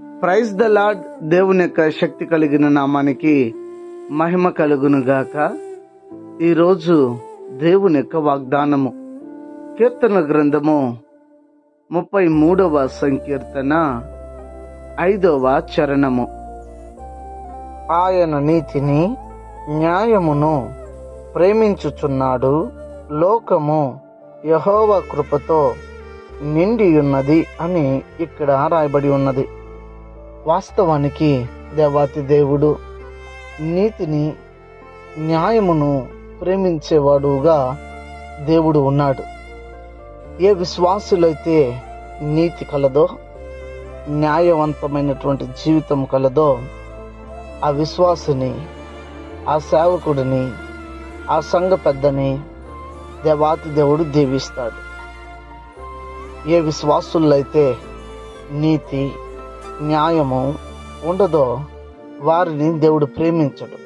Praise the lord దేవుని యొక్క శక్తి కలిగిన నామానికి మహిమ కలుగును గాక ఈరోజు దేవుని యొక్క వాగ్దానము. కీర్తన గ్రంథము ముప్పై మూడవ సంకీర్తన ఐదవ చరణము. ఆయన నీతిని న్యాయమును ప్రేమించుచున్నాడు. లోకము యహోవ కృపతో నిండి ఉన్నది అని ఇక్కడ రాయబడి ఉన్నది. వాస్తవానికి దేవాతి దేవుడు నీతిని న్యాయమును ప్రేమించేవాడుగా దేవుడు ఉన్నాడు. ఏ విశ్వాసులైతే నీతి కలదో న్యాయవంతమైనటువంటి జీవితం కలదో ఆ విశ్వాసుని ఆ సేవకుడిని ఆ సంఘ పెద్దని దేవాతి దేవుడు దీవిస్తాడు. ఏ విశ్వాసుల్లో అయితే నీతి న్యాయము ఉండదో వారిని దేవుడు ప్రేమించడు.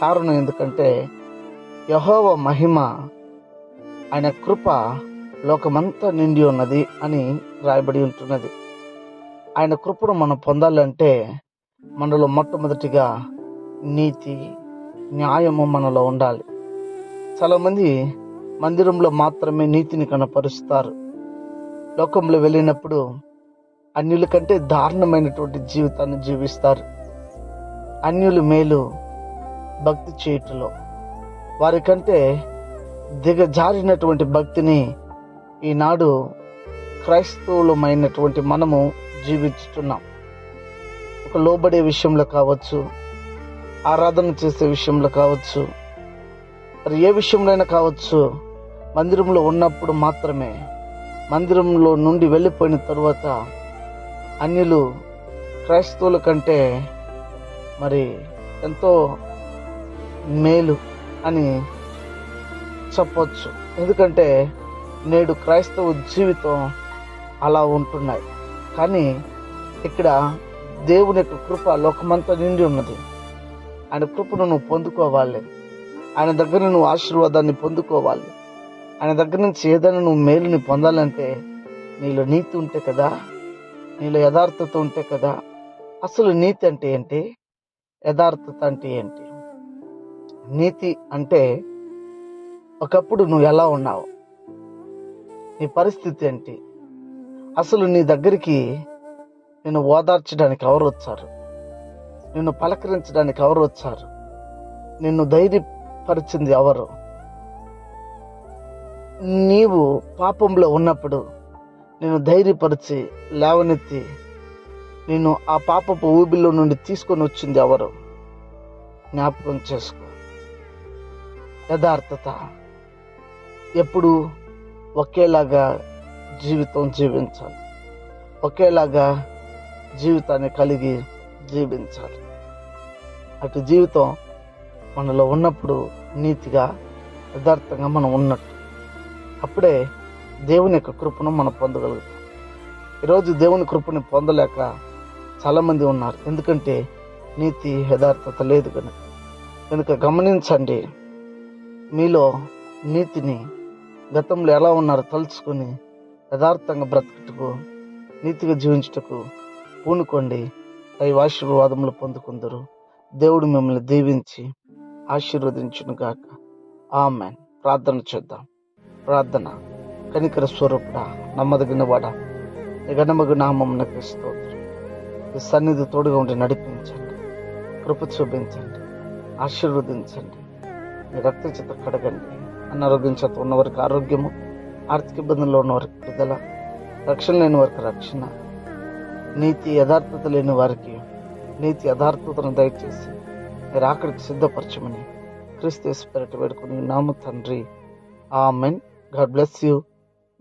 కారణం ఎందుకంటే యహోవ మహిమ ఆయన కృప లోకమంతా నిండి ఉన్నది అని రాయబడి ఉంటున్నది. ఆయన కృపను మనం పొందాలంటే మనలో మొట్టమొదటిగా నీతి న్యాయము మనలో ఉండాలి. చాలామంది మందిరంలో మాత్రమే నీతిని కనపరుస్తారు. లోకంలో వెళ్ళినప్పుడు అన్యుల కంటే దారుణమైనటువంటి జీవితాన్ని జీవిస్తారు. అన్యులు మేలు భక్తి చేయుటలో. వారికంటే దిగజారినటువంటి భక్తిని ఈనాడు క్రైస్తవులమైనటువంటి మనము జీవిస్తున్నాం ఒక లోబడే విషయంలో కావచ్చు ఆరాధన చేసే విషయంలో కావచ్చు మరి ఏ విషయంలోనైనా కావచ్చు మందిరంలో ఉన్నప్పుడు మాత్రమే మందిరంలో నుండి వెళ్ళిపోయిన తరువాత అన్యులు క్రైస్తవుల కంటే మరి ఎంతో మేలు అని చెప్పొచ్చు. ఎందుకంటే నేడు క్రైస్తవ జీవితం అలా ఉంటున్నాయి. కానీ ఇక్కడ దేవుని యొక్క కృప లోకమంతా నిండి ఉన్నది. ఆయన కృపను నువ్వు పొందుకోవాలి. ఆయన దగ్గర నువ్వు ఆశీర్వాదాన్ని పొందుకోవాలి. ఆయన దగ్గర నుంచి ఏదైనా నువ్వు మేలుని పొందాలంటే నీలో నీతి ఉంటే కదా నీలో యథార్థత ఉంటే కదా అసలు నీతి అంటే ఏంటి? యథార్థత అంటే ఏంటి? నీతి అంటే ఒకప్పుడు నువ్వు ఎలా ఉన్నావు? నీ పరిస్థితి ఏంటి? అసలు నీ దగ్గరికి నిన్ను ఓదార్చడానికి ఎవరు వచ్చారు? నిన్ను పలకరించడానికి ఎవరు వచ్చారు? నిన్ను ధైర్యపరిచింది ఎవరు? నీవు పాపంలో ఉన్నప్పుడు నేను ధైర్యపరిచి లేవనెత్తి నేను ఆ పాపపు ఊబిలో నుండి తీసుకొని వచ్చింది ఎవరు? జ్ఞాపకం చేసుకో. యథార్థత. ఎప్పుడు ఒకేలాగా జీవితం జీవించాలి. ఒకేలాగా జీవితాన్ని కలిగి జీవించాలి. అటు జీవితం మనలో ఉన్నప్పుడు నీతిగా యథార్థంగా మనం ఉన్నట్టు. అప్పుడే దేవుని యొక్క కృపను మనం పొందగలుగుతాం. ఈరోజు దేవుని కృపని పొందలేక చాలామంది ఉన్నారు. ఎందుకంటే నీతి యథార్థత లేదు కనుక కనుక గమనించండి మీలో నీతిని గతంలో ఎలా ఉన్నారో తలుచుకొని యథార్థంగా బ్రతుకుటకు నీతిగా జీవించుటకు పూనుకోండి. దైవ ఆశీర్వాదములు పొందుకుందరు. దేవుడు మిమ్మల్ని దీవించి ఆశీర్వదించును గాక ఆమెన్. ప్రార్థన చేద్దాం. ప్రార్థన. కనికర స్వరూపుడ నమ్మదగినవాడ వాడ. గణమగు నామమునకు స్తోత్రం ఈ సన్నిధి తోడుగా ఉండి నడిపించండి. కృప చూపించండి. ఆశీర్వదించండి. మీ రక్త చేత కడగండి. అనారోగ్యం చేత ఉన్నవారికి ఆరోగ్యము ఆర్థిక ఇబ్బందుల్లో ఉన్నవారికి విడుదల రక్షణ లేని వారికి రక్షణ నీతి యథార్థత లేని వారికి నీతి యథార్థతను దయచేసి మీరు అక్కడికి సిద్ధపరచమని క్రీస్తు స్పిరిట్ వేడుకుని నామ తండ్రి. ఆమెన్. God bless you.